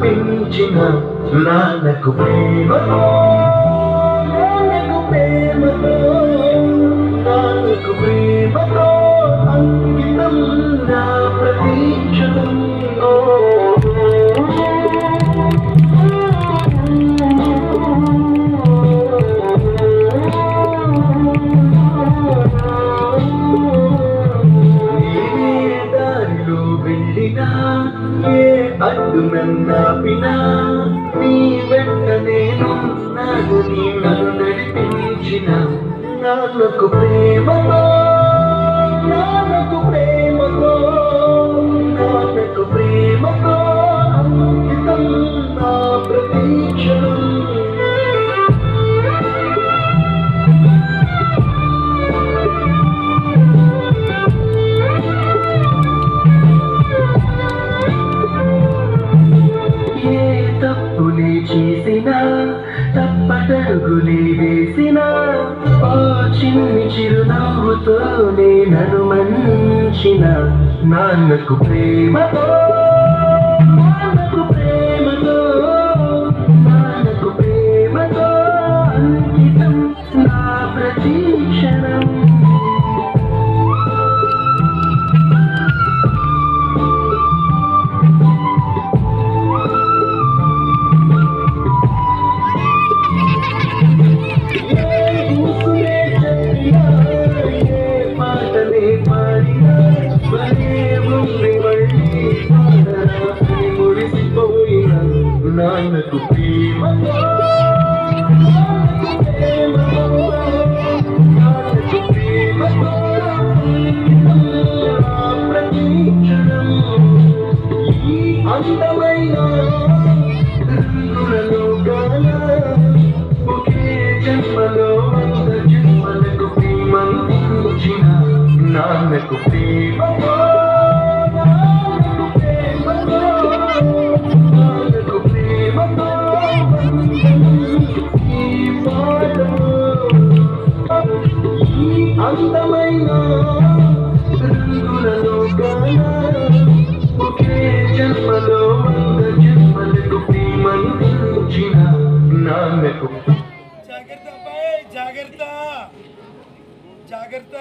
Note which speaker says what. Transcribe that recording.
Speaker 1: పెంచిన నాన్నకు ప్రేమతో నాన్నకు ప్రేమతో నాన్నకు ప్రేమతో అంకితం నా వెళ్ళినా ఏ అడ్డు నన్నాపినా నీ వెంట నేను నాకు నీ నన్ను నడిపించిన నాకు ప్రేమతో నాకు ప్రేమతో. తప్పటడుగులే వేసినా ఆ చిన్ని చిరునవ్వుతోనే నన్ను మంచిన. నాన్నకు ప్రేమతో నాన్నకు ప్రేమతో అందమైన జన్మలో జన్మలకు నాన్నకు
Speaker 2: జాగ్రత్త అబ్బాయి జాగ్రత్త